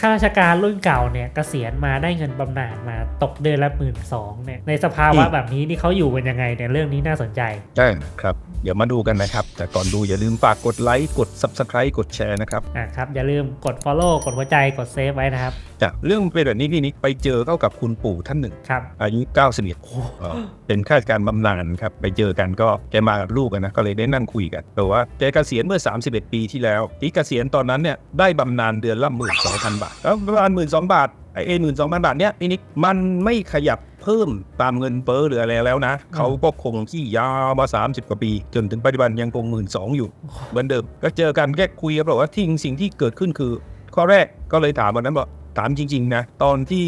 ข้าราชการรุ่นเก่าเนี่ยเกษียณมาได้เงินบำนาญมาตกเดือนละหมื่นสองเนี่ยในสภาวะแบบนี้นี่เขาอยู่กันยังไงเนี่ยเรื่องนี้น่าสนใจใช่ครับ เดี๋ยวมาดูกันนะครับ แต่ก่อนดูอย่าลืมฝากกดไลค์กด Subscribe กดแชร์นะครับอะครับอย่าลืมกด follow กดหัวใจกดเซฟไว้นะครับจากเรื่องเป็นแบบนี้พี่นิกไปเจอเข้ากับคุณปู่ท่านหนึ่งครับอายุ91เอ่อเป็นข้าราชการบำนาญครับไปเจอกันก็แกมากับลูกกันนะก็เลยได้นั่งคุยกันแต่ว่าแกเกษียณเมื่อ 31 ปีที่แล้วที่เกษียณตอนนั้นเนี่ยได้บำนาญเดือนละหมื่นสองพันบาทแล้วประมาณหมื่นสองบาทไอ้หมื่นสองพันบาทเนี่ยพี่นิกมันไม่ขยับเพิ่มตามเงินเฟ้อหรืออะไรแล้วนะ เขาก็คงที่ยาวมา 30 กว่าปี จนถึงปัจจุบันยังคงหมื่นสองอยู่ เหมือนเดิม ก็เจอกันแค่คุยกันบอกว่าที่สิ่งที่เกิดขึ้นคือ ข้อแรกก็เลยถามวันนั้นบอกถามจริงๆนะ ตอนที่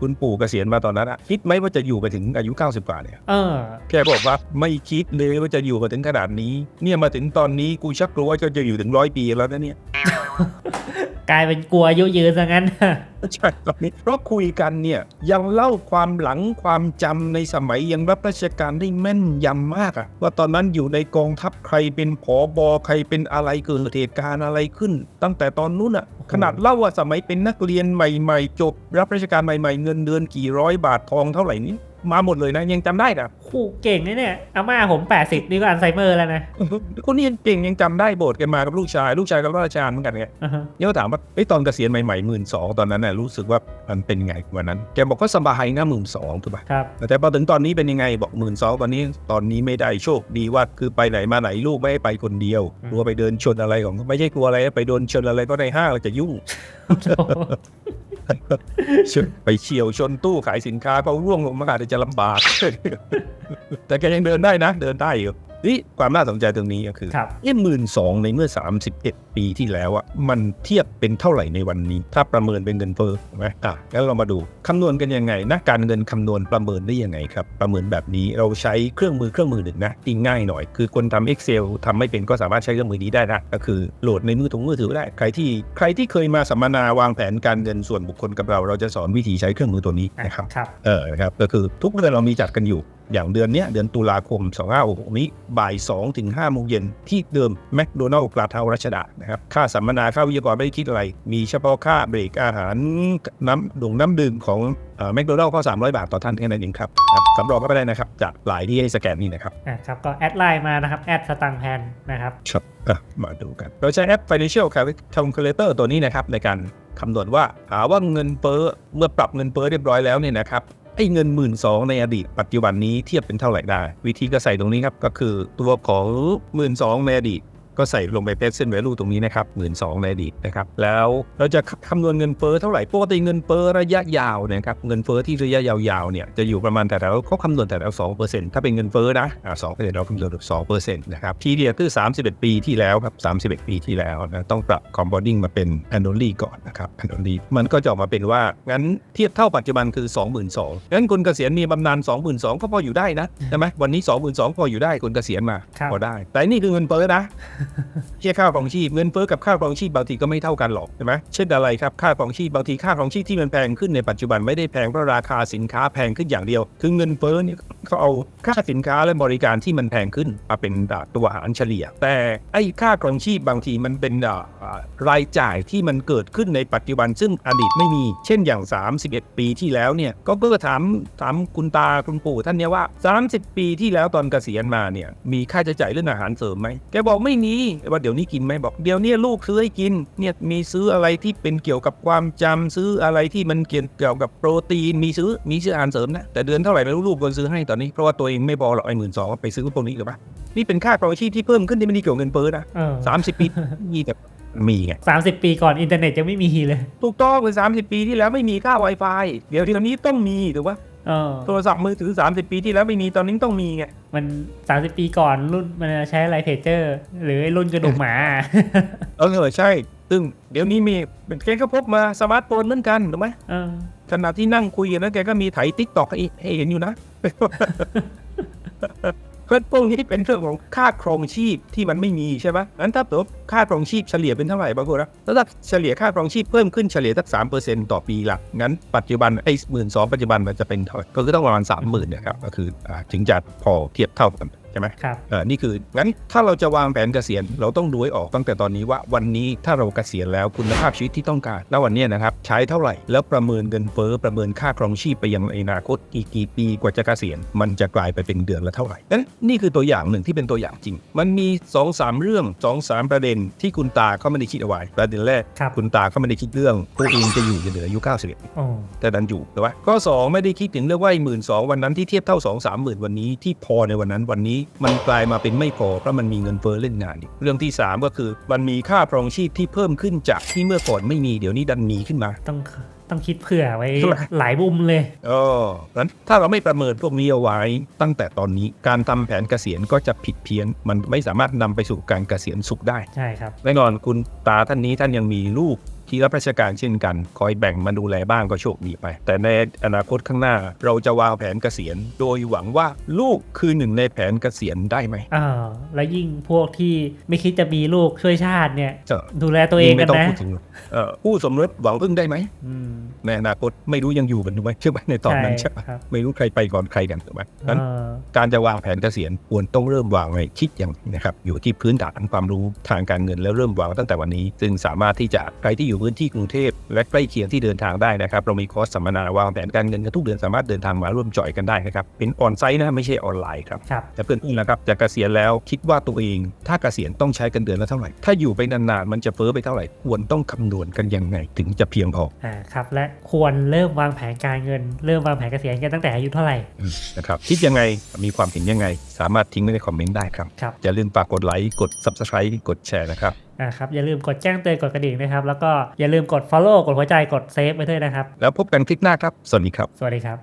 คุณปู่เกษียณมาตอนนั้นอะคิดไหมว่าจะอยู่ไปถึงอายุ 90 กว่าเนี่ยเออแกบอกว่าไม่คิดเลยว่าจะอยู่มาถึงขนาดนี้ เนี่ยมาถึงตอนนี้กูชักกลัวว่าจะอยู่ถึงร้อยปีแล้วนะเนี่ย กลายเป็นกลัวอายุยืนซะงั้นใช่ตอนนี้เพราะคุยกันเนี่ยยังเล่าความหลังความจำในสมัยยังรับราชการได้แม่นยำมากอะว่าตอนนั้นอยู่ในกองทัพใครเป็นผอบอใครเป็นอะไรเกิดเหตุการณ์อะไรขึ้น ตั้งแต่ตอนนู้นอะขนาดเล่าว่าสมัยเป็นนักเรียนใหม่ ๆ จบรับราชการใหม่ ๆ เงินเดือนกี่ร้อยบาททองเท่าไหร่นี้ มาหมดเลยนะ ยังจำได้นะคู่เก่งนะเนี่ยอาม่าผม 80 นี่ก็อัลไซเมอร์แล้วนะคนนี้ยังเก่งยังจำได้โบสถ์กันมากับลูกชาย ลูกชายกับราชการเหมือนกันไงอ่าฮะเนี่ยก็ถามว่าเอ้ยตอนเกษียณใหม่ๆหมื่นสองตอนนั้นน่ะรู้สึกว่ามันเป็นไงวันนั้นแกบอกก็สบายนะหมื่นสองถูกปะครับแต่พอถึงตอนนี้เป็นยังไงบอกหมื่นสองตอนนี้ตอนนี้ไม่ได้โชคดีว่าคือไปไหนมาไหนลูกไม่ให้ไปคนเดียวกลัวไปเดินชนอะไรของไม่ใช่กลัวอะไรไปโดนชนอะไรก็ในห้างเราจะยุ่ง ไปเฉียวชนตู้ขายสินค้าก็ร่วงลงมาอาจจะลำบาก แต่แกยังเดินได้นะ เดินได้อยู่นี่ความน่าสนใจตรงนี้ก็คือครับเอ้หมื่นสองในเมื่อ 31 ปีที่แล้วอะมันเทียบเป็นเท่าไหร่ในวันนี้ ถ้าประเมินเป็นเงินเฟ้อถูกไหมอะงั้นเรามาดูคำนวณกันยังไงนะการเงินคำนวณประเมินได้ยังไงครับ ประเมินแบบนี้เราใช้เครื่องมือเครื่องมือหนึ่งนะที่ง่ายหน่อย คือคนทำ Excel ทำไม่เป็นก็สามารถใช้เครื่องมือนี้ได้นะก็คือโหลดในมือถือมือถือได้ใครที่ใครที่เคยมาสัมมนาวางแผนการเงินส่วนบุคคลกับเราเราจะสอนวิธีใช้เครื่องมือตัวนี้นะครับครับเออนะครับก็คือทุกเดือนเรามีจัดกันอยู่ อย่างเดือนเนี้ยเดือนตุลาคม 2566 นี้บ่าย 2 ถึง 5 โมงเย็น ที่เดิมแมคโดนัลล์กราดเทารัชดานะครับ ค่าสัมมนาค่าวิทยากรไม่ได้คิดอะไร มีเฉพาะค่าเบรกอาหารน้ำดื่มน้ำดื่มของแมคโดนัลล์ก็ 300 บาทต่อท่านแค่นั้นเองครับครับสำรองก็ไปได้นะครับ จากหลายที่ให้สแกนนี่นะครับอะครับก็แอดไลน์มานะครับแอดสตังค์แพนนะครับครับอะมาดูกัน เราใช้แอป Financial Calculator ตัวนี้นะครับในการคำนวณว่าหาว่าเงินเฟ้อเมื่อปรับเงินเฟ้อเรียบร้อยแล้วเนี่ยนะครับ ไอ้เงินหมื่นสองในอดีตปัจจุบันนี้เทียบเป็นเท่าไหร่ได้ วิธีก็ใส่ตรงนี้ครับก็คือตัวของหมื่นสองในอดีต ก็ใส่ลงไปเพ s เส้น value ตรงนี้นะครับหมื่นสองในอดีตนะครับแล้วเราจะคำนวณเงินเฟ้อเท่าไหร่ปกติเงินเฟ้อระยะยาวเนยครับเงินเฟ้อที่ระยะยาวๆเนี่ยจะอยู่ประมาณแต่แล้วเขาคำนวณแต่แล้วสองเปอร์เซ็นต์ถ้าเป็นเงินเฟ้อนะอ่าสองเปอร์เซ็นต์เราคำนวณสองเปอร์เซ็นต์นะครับทีเดียวคือสามสิบเอ็ดปีที่แล้วครับสามสิบเอ็ดปีที่แล้วนะต้องปรับ compounding มาเป็น annually ก่อนนะครับ annually มันก็จะออกมาเป็นว่างั้นเทียบเท่าปัจจุบันคือ22,000งั้นคนเกษียณมีบำนาญ22,000ก็พออยู่ได้นะใช่ไหมวันนี้22,000พออยู่ได้คนเกษียณมาครับพอได้ แต่นี่คือเงินเฟ้อนะเทียบค่าครองชีพเงินเฟ้อกับค่าครองชีพบางทีก็ไม่เท่ากันหรอกใช่ไหมเช่นอะไรครับค่าครองชีพบางทีค่าครองชีพที่มันแพงขึ้นในปัจจุบันไม่ได้แพงเพราะราคาสินค้าแพงขึ้นอย่างเดียว คือเงินเฟ้อเนี่ยเขาเอาค่าสินค้าและบริการที่มันแพงขึ้นมาเป็นตัวหารเฉลี่ย แต่ไอ้ค่าครองชีพบางทีมันเป็นรายจ่ายที่มันเกิดขึ้นในปัจจุบันซึ่งอดีตไม่มี เช่นอย่าง 31 ปีที่แล้วเนี่ยก็ก็ถามถามคุณตาคุณปู่ท่านเนี่ยว่า 30 ปีที่แล้วตอนเกษียณมาเนี่ยมีค่าใช้จ่ายเรื่องอาหารเสริมไหมแกบอกไม่มีว่าเดี๋ยวนี้กินไหมบอกเดี๋ยวเนี้ลูกซื้อให้กินเนี่ยมีซื้ออะไรที่เป็นเกี่ยวกับความจำซื้ออะไรที่มันเกี่ยวกับโปรตีนมีซื้อมีซื้ออาหารเสริมนะแต่เดือนเท่าไหร่ไม่รู้ลูกคนซื้อให้ตอนนี้เพราะว่าตัวเองไม่พอหรอกไอ้หมื่นสองไปซื้อพวกนี้หรือปะนี่เป็นค่าครองชีพที่เพิ่มขึ้นที่ไม่ได้เกี่ยวกับเงินเฟ้อนะเออสามสิบปีมีแต่มีไงสามสิบปีก่อนอินเทอร์เน็ตยังไม่มีเลย ถูกต้องคือ30ปีที่แล้วไม่มีค่า Wi-Fi เดี๋ยวทีนี้ต้องมีถูกปะเออโทรศัพท์มือถือ 30 ปีที่แล้วไม่มีตอนนี้ต้องมีไง มันสามสิบปีก่อนรุ่นมันใช้อะไรเพจเจอร์ หรือไอ้รุ่นกระดูกหมา เออใช่ ซึ่งเดี๋ยวนี้มีเป็นแกก็พบมาสมาร์ทโฟนเหมือนกันถูกไหมเออขณะที่นั่งคุยกันแล้วแกก็มีไถติ๊กตอกให้ให้เห็นอยู่นะ เพราะพวกนี้เป็นเรื่องของค่าครองชีพที่มันไม่มีใช่ไหมงั้นถ้าตัวค่าครองชีพเฉลี่ยเป็นเท่าไหร่บางคนนะแล้วถ้าเฉลี่ยค่าครองชีพเพิ่มขึ้นเฉลี่ยสักสามเปอร์เซ็นต์ต่อปีละงั้นปัจจุบันไอ้หมื่นสองปัจจุบันมันจะเป็นเท่าไหร่ก็คือต้องประมาณสามหมื่นนะครับก็คือถึงจะพอเทียบเท่ากัน ช่ไหมครับเออนี่คือ งั้นถ้าเราจะวางแผนเกษียณเราต้องดูให้ออกตั้งแต่ตอนนี้ว่าวันนี้ถ้าเราเกษียณแล้วคุณภาพชีวิตที่ต้องการ แล้ววันเนี้ยนะครับใช้เท่าไหร่ แล้วประเมินเงินเฟ้อประเมินค่าครองชีพไปยังในอนาคตอีกกี่ปีกว่าจะเกษียณ มันจะกลายไปเป็นเดือนละเท่าไหร่นั้นนี่คือตัวอย่างหนึ่งที่เป็นตัวอย่างจริง มันมี2อสามเรื่อง2อสามประเด็นที่คุณตาเขาไม่ได้คิดเอาไว้ประเด็นแรกครับคุณตาเขาไม่ได้คิดเรื่องตัวเองจะอยู่จนเหลืออายุ91โอ้แต่ดันอยู่แต่ว่าข้อ2ไม่ได้คิดถึงเรื่องว่าหมื่นสองวันนั้นที่เทียบเท่า2 3หมื่นวันนี้ที่พอในวันนั้นวันนี้มันกลายมาเป็นไม่พอเพราะมันมีเงินเฟ้อเล่นงานอีกเรื่องที่ 3 ก็คือมันมีค่าครองชีพที่เพิ่มขึ้นจากที่เมื่อก่อนไม่มีเดี๋ยวนี้ดันมีขึ้นมาต้องต้องคิดเผื่อไว้ใช่ไหมหลายมุมเลยเออนั้นถ้าเราไม่ประเมินพวกนี้เอาไว้ตั้งแต่ตอนนี้การทำแผนเกษียณก็จะผิดเพี้ยน มันไม่สามารถนำไปสู่การเกษียณสุขได้ ใช่ครับ แน่นอนคุณตาท่านนี้ท่านยังมีลูก ที่รับราชการเช่นกัน คอยแบ่งมาดูแลบ้างก็โชคดีไป แต่ในอนาคตข้างหน้า เราจะวางแผนเกษียณ โดยหวังว่าลูกคือหนึ่งในแผนเกษียณได้ไหมอ่าแล้วยิ่งพวกที่ไม่คิดจะมีลูกช่วยชาติเนี่ยเออดูแลตัวเองไม่กันต้องนะพูดถึงหรอกเออผู้สมรสหวังพึ่งได้ไหมอืมในอนาคตไม่รู้ยังอยู่กันไหมใช่ไหมในตอนนั้นใช่ใช่ไหมครับไม่รู้ใครไปก่อนใครกันถูกไหมนั้นเออการจะวางแผนเกษียณควรต้องเริ่มวางในคิดอย่างนี้นะครับอยู่ที่พื้นฐานความรู้ทางการเงินแล้วเริ่มวางตั้งแต่วันนี้ ซึ่งสามารถที่จะใครที่อยู่พื้นที่กรุงเทพและใกล้เคียงที่เดินทางได้นะครับ เรามีคอร์สสัมมนาวางแผนการเงินกันทุกเดือนสามารถเดินทางมาร่วมจอยกันได้นะครับ เป็นออนไซต์นะไม่ใช่ออนไลน์ครับครับแต่เพื่อนๆนะครับจะเกษียณแล้วคิดว่าตัวเอง ถ้าเกษียณต้องใช้กันเดือนละเท่าไหร่ ถ้าอยู่ไปนานๆมันจะเฟ้อไปเท่าไหร่ ควรต้องคำนวณกันยังไงถึงจะเพียงพออ่าครับและควรเริ่มวางแผนการเงิน เริ่มวางแผนเกษียณกันตั้งแต่อายุเท่าไหร่นะครับคิดยังไงมีความเห็นยังไง สามารถทิ้งไว้ในคอมเมนต์ได้ครับครับอย่าลืมฝากกดไลค์กด Subscribe กดแชร์นะครับ อ่าครับอย่าลืมกดแจ้งเตือนกดกระดิ่งนะครับ แล้วก็อย่าลืมกด follow กดหัวใจกดเซฟไว้ด้วยนะครับ แล้วพบกันคลิปหน้าครับ สวัสดีครับ สวัสดีครับ